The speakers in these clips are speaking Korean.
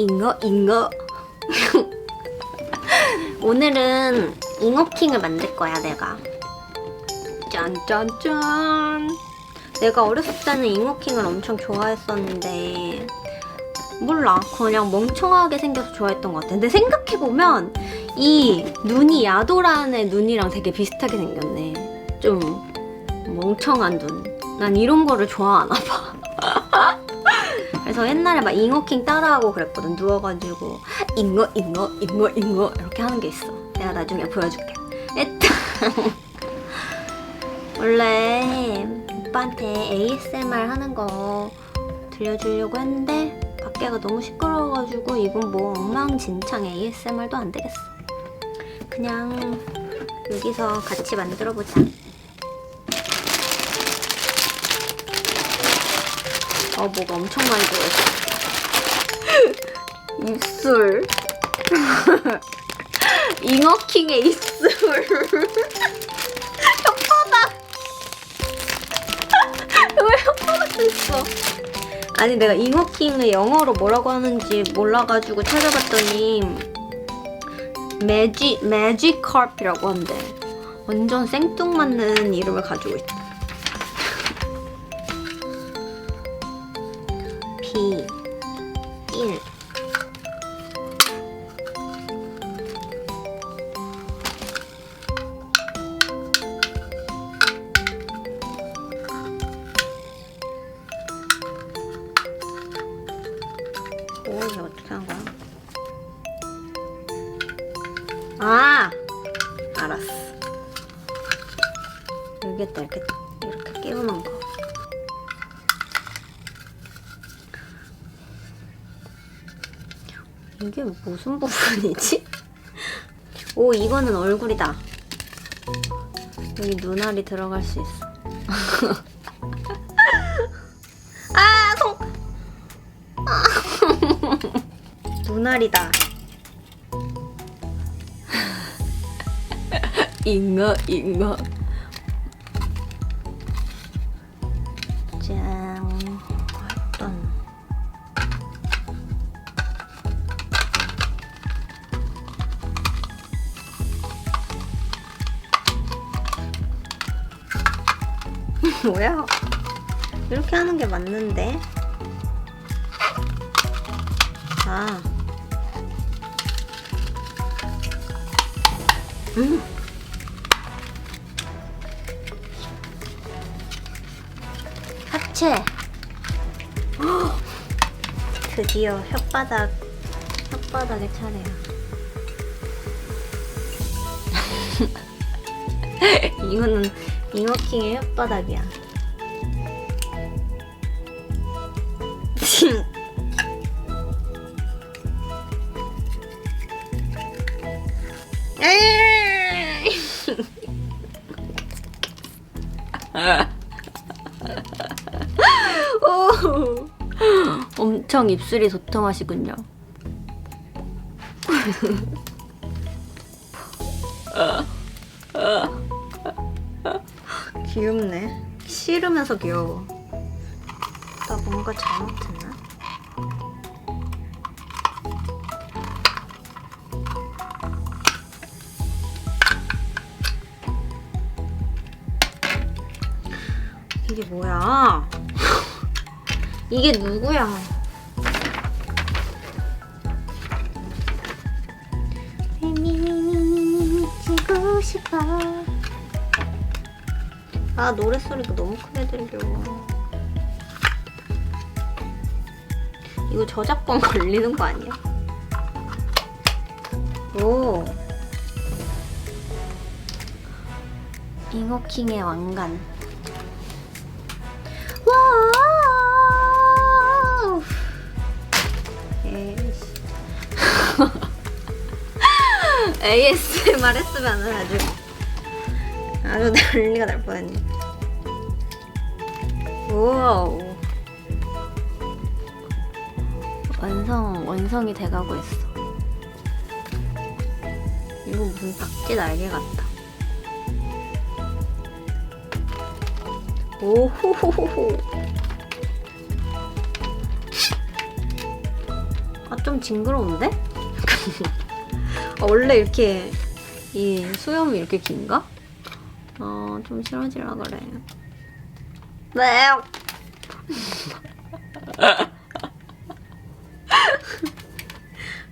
잉어 잉어. 오늘은 잉어킹을 만들 거야 내가. 짠짠짠. 내가 어렸을 때는 잉어킹을 엄청 좋아했었는데 몰라. 그냥 멍청하게 생겨서 좋아했던 것 같아. 근데 생각해보면 이 눈이 야도란의 눈이랑 되게 비슷하게 생겼네. 좀 멍청한 눈. 난 이런 거를 좋아하나 봐 그래서 옛날에 막 잉어킹 따라하고 그랬거든 누워가지고. 잉어 잉어 잉어 잉어. 이렇게 하는 게 있어. 내가 나중에 보여줄게. 일단 원래 오빠한테 ASMR 하는 거 들려주려고 했는데 밖에가 너무 시끄러워가지고 이건 뭐 엉망진창 ASMR도 안 되겠어. 그냥 여기서 같이 만들어보자 어 뭐가 엄청 많이 들어있어. 입술. 잉어킹의 입술. 혓바닥. 왜 혓바닥도 있어? 아니 내가 잉어킹을 영어로 뭐라고 하는지 몰라가지고 찾아봤더니 매지 매지컬프라고 한대. 완전 생뚱맞는 이름을 가지고 있다 여기에다 이렇게, 이렇게 끼우는 거. 이게 무슨 부분이지? 오, 이거는 얼굴이다. 여기 눈알이 들어갈 수 있어. 아, 송! 눈알이다. 잉어, 잉어. 뭐야? 이렇게 하는 게 맞는데? 아. 음. 헉! 드디어 혓바닥, 혓바닥의 차례야. 이거는 잉어킹의 혓바닥이야. 오, 엄청 입술이 도톰하시군요. 귀엽네. 싫으면서 귀여워. 나 뭔가 잘못했나? 이게 뭐야? 이게 누구야? 싶어. 아 노래 소리가 너무 크게 들려. 이거 저작권 걸리는 거 아니야? 오. 잉어킹의 왕관. 와우. ASMR 했으면 아주 아주 난리가 날 뻔했네. 우와우. 완성 완성이 돼가고 있어. 이거 무슨 박쥐 날개 같다. 오호호호호. 아, 좀좀 징그러운데? 아, 원래 이렇게 이 수염이 이렇게 긴가? 어, 좀 싫어지라 그래. 네.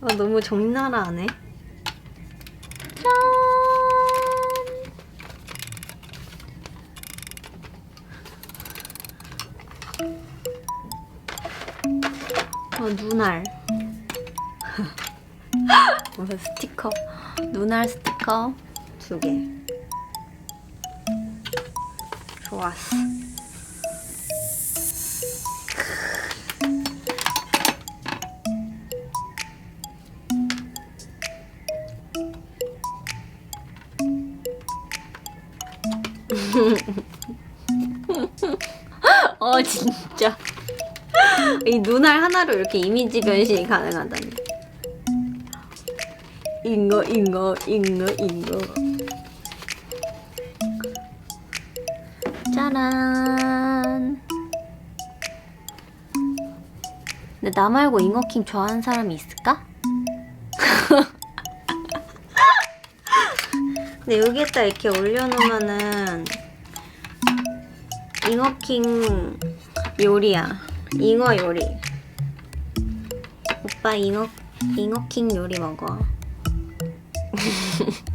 아, 너무 적나라하네. 짠! 어, 눈알. 뭐 스티커. 눈알 스티커 두 개. 좋았어. 어 진짜. 이 눈알 하나로 이렇게 이미지 변신이 가능하다니. 잉어 잉어 잉어 잉어 짜란 근데 나 말고 잉어킹 좋아하는 사람이 있을까? 근데 여기에다 이렇게 올려놓으면은 잉어킹 요리야. 잉어 요리. 오빠 잉어 잉어킹 요리 먹어.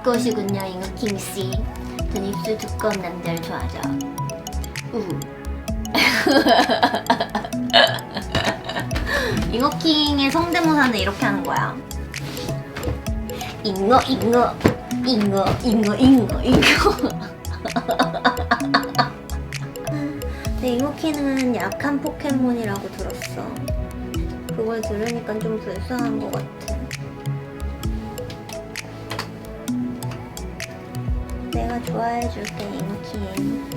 두꺼우시군요, 잉어킹 씨. 전 입술 두꺼운 남자를 좋아하죠. 우. 잉어킹의 성대모사는 이렇게 하는 거야. 잉어, 잉어, 잉어, 잉어, 잉어, 잉어. 네, 잉어킹은 약한 포켓몬이라고 들었어. 그걸 들으니까 좀 불쌍한 것 같아. 좋아해줄게, 잉어킹.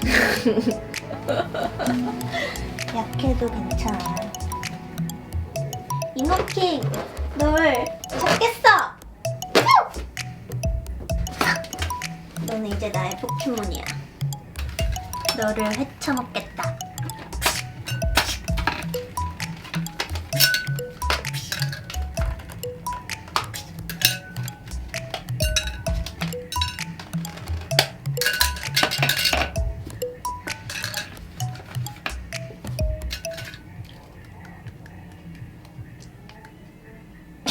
약해도 괜찮아. 잉어킹, 널 잡겠어! 너는 이제 나의 포켓몬이야. 너를 헤쳐먹겠다.